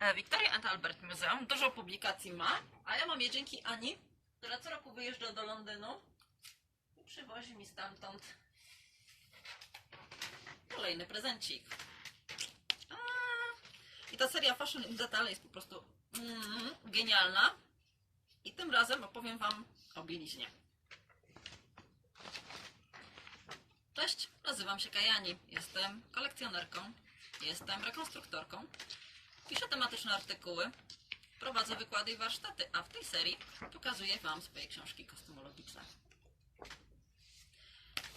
e, Victoria and Albert Museum. Dużo publikacji ma, a ja mam je dzięki Ani, która co roku wyjeżdża do Londynu i przywozi mi stamtąd kolejny prezencik. I ta seria Fashion in Detail jest po prostu mm, genialna. I tym razem opowiem Wam o bieliźnie. Cześć, nazywam się Kajani. Jestem kolekcjonerką, jestem rekonstruktorką, tematyczne artykuły, prowadzę wykłady i warsztaty, a w tej serii pokazuję Wam swoje książki kosmetologiczne.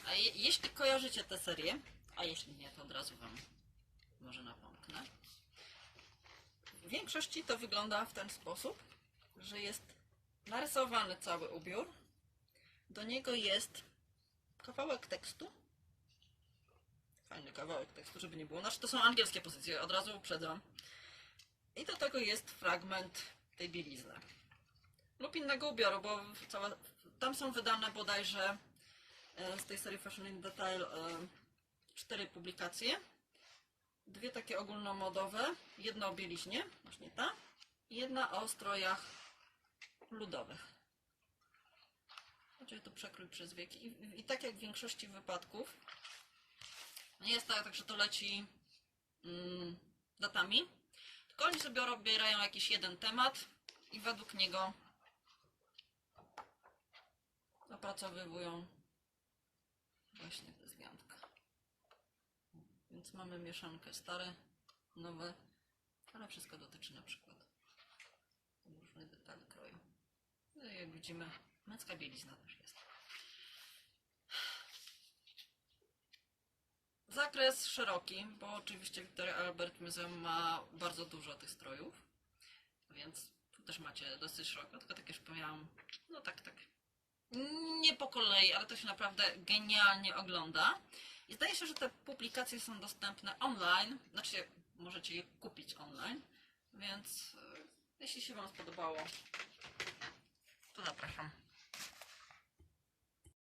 A je, jeśli kojarzycie tę serię, a jeśli nie, to od razu Wam może napomknę. W większości to wygląda w ten sposób, że jest narysowany cały ubiór. Do niego jest kawałek tekstu. Fajny kawałek tekstu, żeby nie było. Znaczy to są angielskie pozycje, od razu uprzedzam. I do tego jest fragment tej bielizny. Lub innego ubioru, bo całe, tam są wydane bodajże e, z tej serii Fashion in Detail e, cztery publikacje. Dwie takie ogólnomodowe, jedna o bieliźnie, właśnie ta, i jedna o strojach ludowych. Chodzi tu przekrój przez wieki. I, I tak jak w większości wypadków, jest tak, że to leci mm, datami, tylko oni sobie obierają jakiś jeden temat i według niego opracowywują właśnie te zwiantka. Więc mamy mieszankę stare, nowe, ale wszystko dotyczy na przykład różne detale kroju. No i jak widzimy, męska bielizna też jest. Zakres szeroki, bo oczywiście Victoria Albert Museum ma bardzo dużo tych strojów, więc tu też macie dosyć szeroko, tylko tak jak już powiedziałam, no tak, tak, nie po kolei, ale to się naprawdę genialnie ogląda. I zdaje się, że te publikacje są dostępne online, znaczy możecie je kupić online, więc e, jeśli się Wam spodobało, to zapraszam.